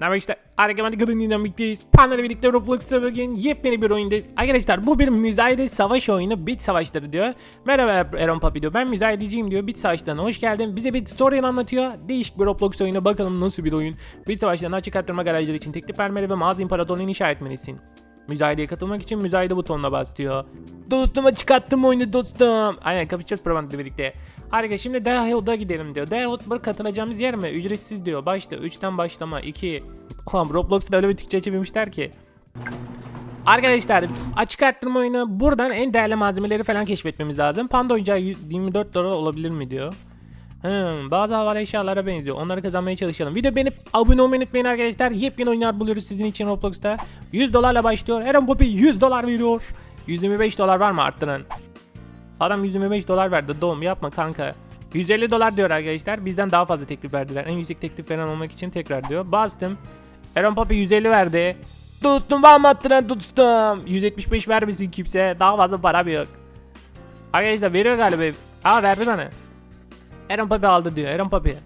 Haber işte Arkamada Kadın Dinamik'teyiz. Panda ile birlikte Roblox'ta bugün yepyeni bir oyundayız. Arkadaşlar bu bir müzayede savaş oyunu Bit Savaşları diyor. Merhaba Aaron Papi diyor. Ben müzayedeciyim diyor. Bit Savaşları'na hoş geldin. Bize bir tutorial anlatıyor. Değişik bir Roblox oyunu. Bakalım nasıl bir oyun. Bit Savaşları'na açık arttırma garajları için teklif vermeli ve mağaza imparatorluğunu inşa etmelisin. Müzayedeye katılmak için müzayede butonuna bas diyor. Dostum açık attım oyunu dostum. Aynen kapışacağız Probant'la birlikte. Harika şimdi Dayahild'a gidelim diyor. Dayahild'a katılacağımız yer mi? Ücretsiz diyor. Başla 3'ten başlama 2. Ulan Roblox'ta öyle bir Türkçe çevirmişler ki. Arkadaşlar açık arttırma oyunu buradan en değerli malzemeleri falan keşfetmemiz lazım. Panda oyuncağı 24 dolar olabilir mi diyor. Hmm, bazı havalı eşyalara benziyor. Onları kazanmaya çalışalım. Video beğenip abone olmayı unutmayın arkadaşlar. Yepyeni oyunlar buluyoruz sizin için Roblox'ta. 100 dolarla başlıyor. Aaron Poppy 100 dolar veriyor. 125 dolar var mı arttıran? Adam 125 dolar verdi. Doğum yapma kanka. 150 dolar diyor arkadaşlar. Bizden daha fazla teklif verdiler. En yüksek teklif veren olmak için tekrar diyor. Bastım. Aaron Poppy 150 verdi. Tuttum var mı arttıran tuttum. 175 vermesin kimse. Daha fazla para yok. Arkadaşlar veriyor galiba. Aa verdi bana. Aaron Papi aldı diyor. Aaron Papi.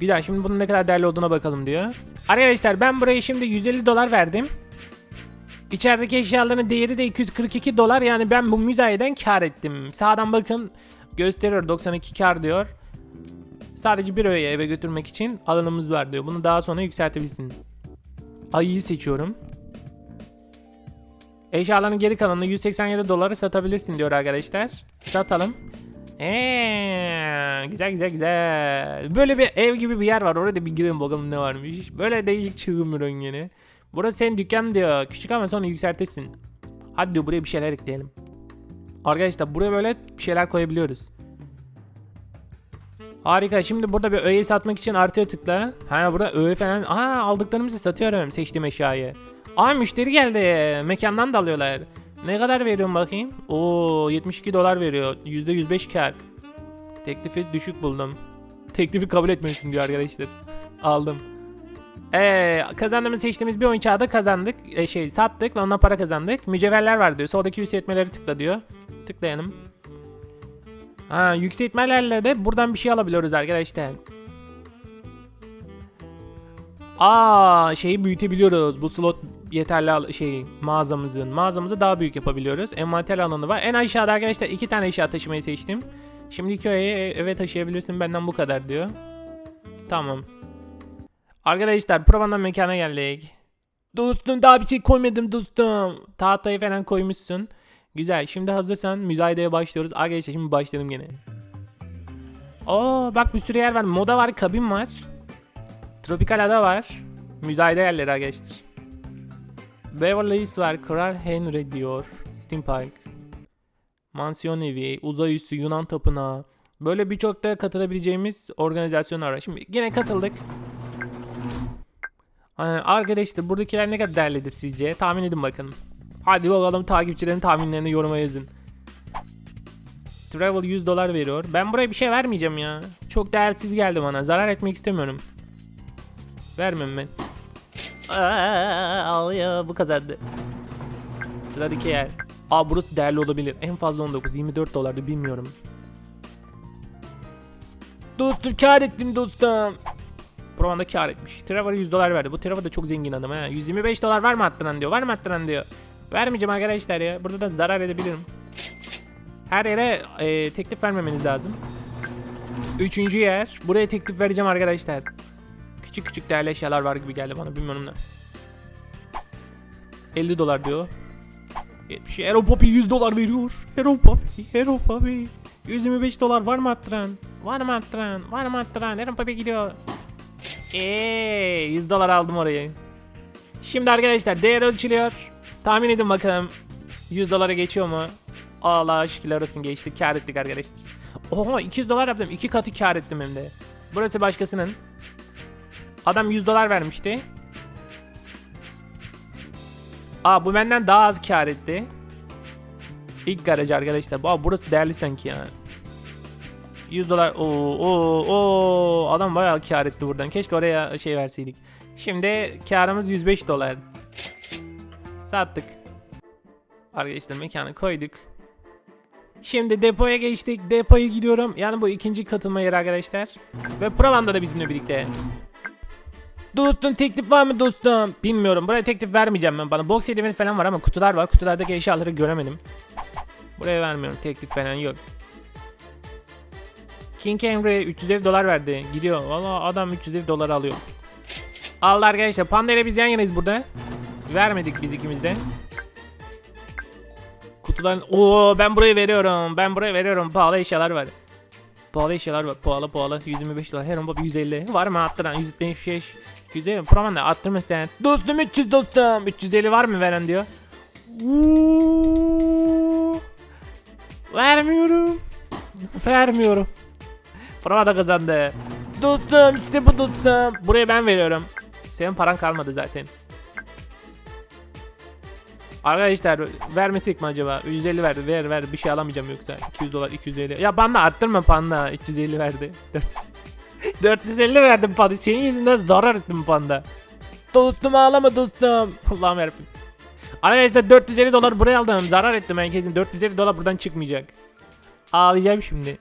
Güzel şimdi bunun ne kadar değerli olduğuna bakalım diyor. Arkadaşlar ben buraya şimdi 150 dolar verdim. İçerideki eşyaların değeri de 242 dolar. Yani ben bu müzayeden kar ettim. Sağdan bakın gösteriyor 92 kar diyor. Sadece bir öğeye eve götürmek için alanımız var diyor. Bunu daha sonra yükseltebilirsin. Ayıyı seçiyorum. Eşyaların geri kalanını 187 doları satabilirsin diyor arkadaşlar. Satalım. Eee, güzel güzel güzel. Böyle bir ev gibi bir yer var. Orada bir girelim bakalım ne varmış. Böyle değişik çığım bir. Burası senin dükkan diyor. Küçük ama sonra yükseltesin. Hadi diyor buraya bir şeyler ekleyelim. Arkadaşlar buraya böyle bir şeyler koyabiliyoruz. Harika. Şimdi burada bir öğe satmak için artıya tıkla. Ha burada öğe falan. Aa aldıklarımızı satıyorum seçtiğim eşyayı. Aa müşteri geldi. Mekandan da alıyorlar. Ne kadar veriyorum bakayım? Oo 72 dolar veriyor. %105 kar. Teklifi düşük buldum. Teklifi kabul etmiyorsun diyor arkadaşlar. Aldım. Ee, kazandığımız seçtiğimiz bir oyun çağda kazandık. Ee, şey sattık ve ondan para kazandık. Mücevherler var diyor. Soldaki yükseltmeleri tıkla diyor. Tıklayalım. Ha, yükseltmelerle de buradan bir şey alabiliyoruz arkadaşlar. Aa şeyi büyütebiliyoruz. Bu slot yeterli şey mağazamızın. Mağazamızı daha büyük yapabiliyoruz. Envanter alanı var. En aşağıda arkadaşlar iki tane eşya taşımayı seçtim. Şimdi köye eve taşıyabilirsin benden bu kadar diyor. Tamam. Arkadaşlar provandan mekana geldik. Dostum daha bir şey koymadım dostum. Tahtayı falan koymuşsun. Güzel. Şimdi hazırsan müzayedeye başlıyoruz. Arkadaşlar şimdi başlayalım gene. Oo bak bir sürü yer var. Moda var, kabin var. Tropikal ada var. Müzayede yerleri arkadaşlar. Beverly Hills var. Kral Henry diyor. Steampunk. Mansiyon evi, uzay üssü, Yunan tapınağı. Böyle birçok da katılabileceğimiz organizasyonlar var. Şimdi yine katıldık. Ee, Arkadaşlar buradakiler ne kadar değerlidir sizce? Tahmin edin bakalım. Hadi bakalım takipçilerin tahminlerini yoruma yazın. Travel 100 dolar veriyor. Ben buraya bir şey vermeyeceğim ya. Çok değersiz geldi bana. Zarar etmek istemiyorum. Vermem ben. Al ya bu kazandı. Sıradaki yer. Aa burası değerli olabilir. En fazla 19, 24 dolardı bilmiyorum. Dostum kar ettim dostum. Provanda kar etmiş. Trevor 100 dolar verdi. Bu Trevor da çok zengin adam ha. 125 dolar var mı attıran diyor. Var mı attıran diyor. Vermeyeceğim arkadaşlar ya. Burada da zarar edebilirim. Her yere e, teklif vermemeniz lazım. Üçüncü yer. Buraya teklif vereceğim arkadaşlar. Küçük küçük değerli eşyalar var gibi geldi bana. Bilmiyorum ne. 50 dolar diyor. 70. Hero Poppy 100 dolar veriyor. Hero Poppy. Hero Poppy. 125 dolar var mı attıran? Var mı attıran? Var mı attıran? Hero Poppy gidiyor. Eee 100 dolar aldım orayı. Şimdi arkadaşlar değer ölçülüyor. Tahmin edin bakalım 100 dolara geçiyor mu? Allah şükürler olsun geçti. Kar ettik arkadaşlar. Oha 200 dolar yaptım. iki katı kar ettim hem de. Burası başkasının. Adam 100 dolar vermişti. Aa bu benden daha az kar etti. İlk garaj arkadaşlar. Aa burası değerli sanki ya. 100 dolar. Oo, oo, oo. Adam bayağı kar etti buradan. Keşke oraya şey verseydik. Şimdi karımız 105 dolar. Sattık. Arkadaşlar mekanı koyduk. Şimdi depoya geçtik. Depoya gidiyorum. Yani bu ikinci katılma yeri arkadaşlar. Ve Pravan'da da bizimle birlikte. Dostum teklif var mı dostum? Bilmiyorum. Buraya teklif vermeyeceğim ben bana. Box eldiveni falan var ama kutular var. Kutulardaki eşyaları göremedim. Buraya vermiyorum. Teklif falan yok. King Henry 350 dolar verdi. Gidiyor. Valla adam 350 dolar alıyor. Allah arkadaşlar. Panda ile biz yan yanayız burada. Vermedik biz ikimiz de. Kutuların... Oo ben burayı veriyorum. Ben buraya veriyorum. Pahalı eşyalar var. Pahalı eşyalar var. Pahalı pahalı. 125 dolar. Her baba 150. Var mı arttıran? 175. 250. Proman da arttırma sen. Dostum 300 dostum. 350 var mı veren diyor. Vermiyorum. Vermiyorum. Prova da kazandı. Dostum işte bu dostum. Buraya ben veriyorum. Senin paran kalmadı zaten. Arkadaşlar vermesek mi acaba? 150 verdi. Ver ver bir şey alamayacağım yoksa. 200 dolar 250. Ya panda arttırma panda. 350 verdi. 400. 450 verdim panda. Senin yüzünden zarar ettim panda. Dostum ağlama dostum. Allah'ım yarabbim. Arkadaşlar 450 dolar buraya aldım. Zarar ettim ben kesin. 450 dolar buradan çıkmayacak. Ağlayacağım şimdi.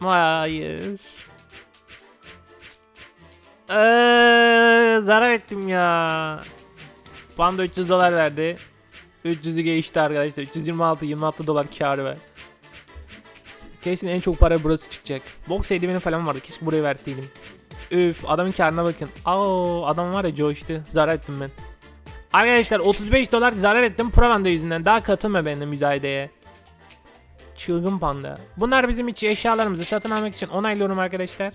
Hayır. Eee, zarar ettim ya. Panda 300 dolar verdi. 300'ü geçti arkadaşlar. 326 26 dolar karı var. Kesin en çok para burası çıkacak. Box eldiveni falan vardı. Keşke buraya verseydim. Üf adamın karına bakın. Aa adam var ya coştu. Zarar ettim ben. Arkadaşlar 35 dolar zarar ettim Provanda yüzünden. Daha katılma benimle müzayedeye. Çılgın panda. Bunlar bizim için eşyalarımızı satın almak için onaylıyorum arkadaşlar.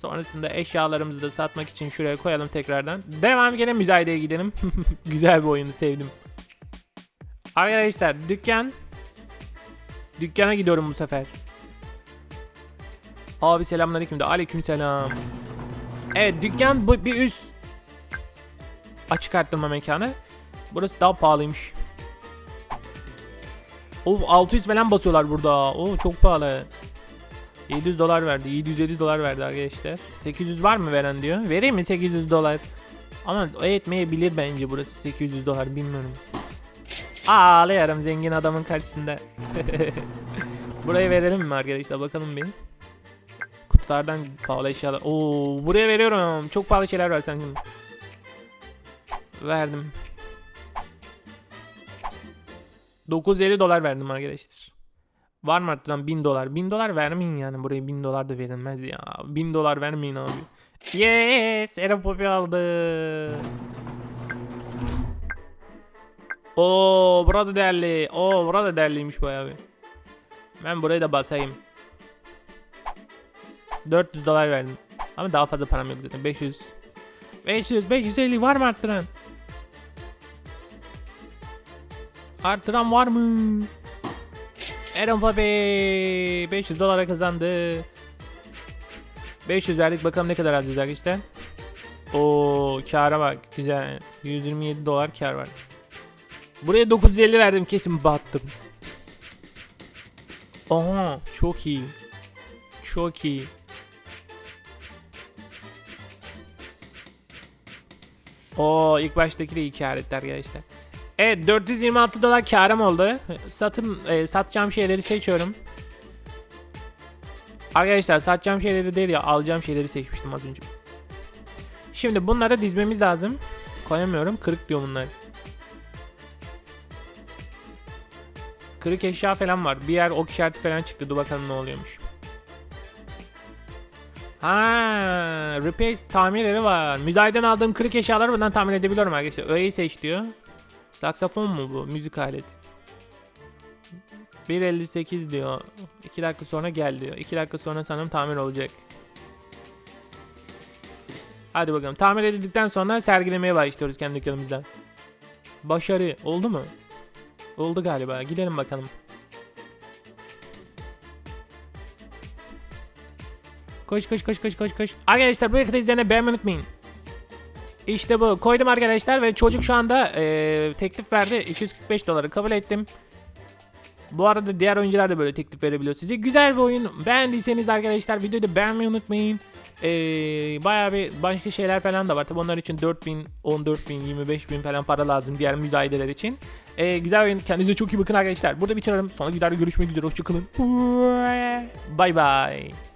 Sonrasında eşyalarımızı da satmak için şuraya koyalım tekrardan. Devam gene müzayedeye gidelim. Güzel bir oyunu sevdim. Arkadaşlar dükkan. Dükkana gidiyorum bu sefer. Abi selamünaleyküm de aleyküm selam. Evet dükkan bu bir üst açık arttırma mekanı. Burası daha pahalıymış. Of 600 falan basıyorlar burada. Oo çok pahalı. 700 dolar verdi. 750 dolar verdi arkadaşlar. 800 var mı veren diyor. Vereyim mi 800 dolar? Ama etmeyebilir bence burası 800 dolar bilmiyorum. Ağlayarım zengin adamın karşısında. Buraya verelim mi arkadaşlar bakalım bir. Kutulardan pahalı eşyalar. Oo buraya veriyorum. Çok pahalı şeyler var sanki. Verdim. 950 dolar verdim arkadaşlar. Var mı arttıran 1000 dolar? 1000 dolar vermeyin yani buraya 1000 dolar da verilmez ya. 1000 dolar vermeyin abi. Yes! Eren Poppy aldı. Oo burada değerli. Oo burada değerliymiş bayağı bir. Ben buraya da basayım. 400 dolar verdim. Ama daha fazla param yok zaten. 500. 500, 550 var mı arttıran? Arttıran var mı? Eren Fabi 500 dolara kazandı. 500 verdik bakalım ne kadar alacağız arkadaşlar. O kâra bak güzel. 127 dolar kar var. Buraya 950 verdim kesin battım. Aha çok iyi. Çok iyi. Oo ilk baştaki de iyi kar etti arkadaşlar. Evet 426 dolar karım oldu. Satın e, satacağım şeyleri seçiyorum. Arkadaşlar satacağım şeyleri değil ya alacağım şeyleri seçmiştim az önce. Şimdi bunları dizmemiz lazım. Koyamıyorum. Kırık diyor bunlar. Kırık eşya falan var. Bir yer ok işareti falan çıktı. Dur bakalım ne oluyormuş. Ha, repair tamirleri var. Müzayeden aldığım kırık eşyaları buradan tamir edebiliyorum arkadaşlar. Öğeyi seç diyor. Saksafon mu bu? Müzik aleti. 1.58 diyor. 2 dakika sonra gel diyor. 2 dakika sonra sanırım tamir olacak. Hadi bakalım. Tamir edildikten sonra sergilemeye başlıyoruz kendi dükkanımızda. Başarı. Oldu mu? Oldu galiba. Gidelim bakalım. Koş koş koş koş koş koş. Arkadaşlar bu yakıtı izleyenleri beğenmeyi unutmayın. İşte bu. Koydum arkadaşlar ve çocuk şu anda eee, teklif verdi. 245 doları kabul ettim. Bu arada diğer oyuncular da böyle teklif verebiliyor size. Güzel bir oyun. Beğendiyseniz arkadaşlar videoyu da beğenmeyi unutmayın. Ee, bayağı bir başka şeyler falan da var. Tabi onlar için 4000, 14000, 25000 falan para lazım diğer müzayedeler için. Ee, güzel oyun. Kendinize çok iyi bakın arkadaşlar. Burada bitiriyorum. Sonraki videoda görüşmek üzere. Hoşçakalın. Bye bye.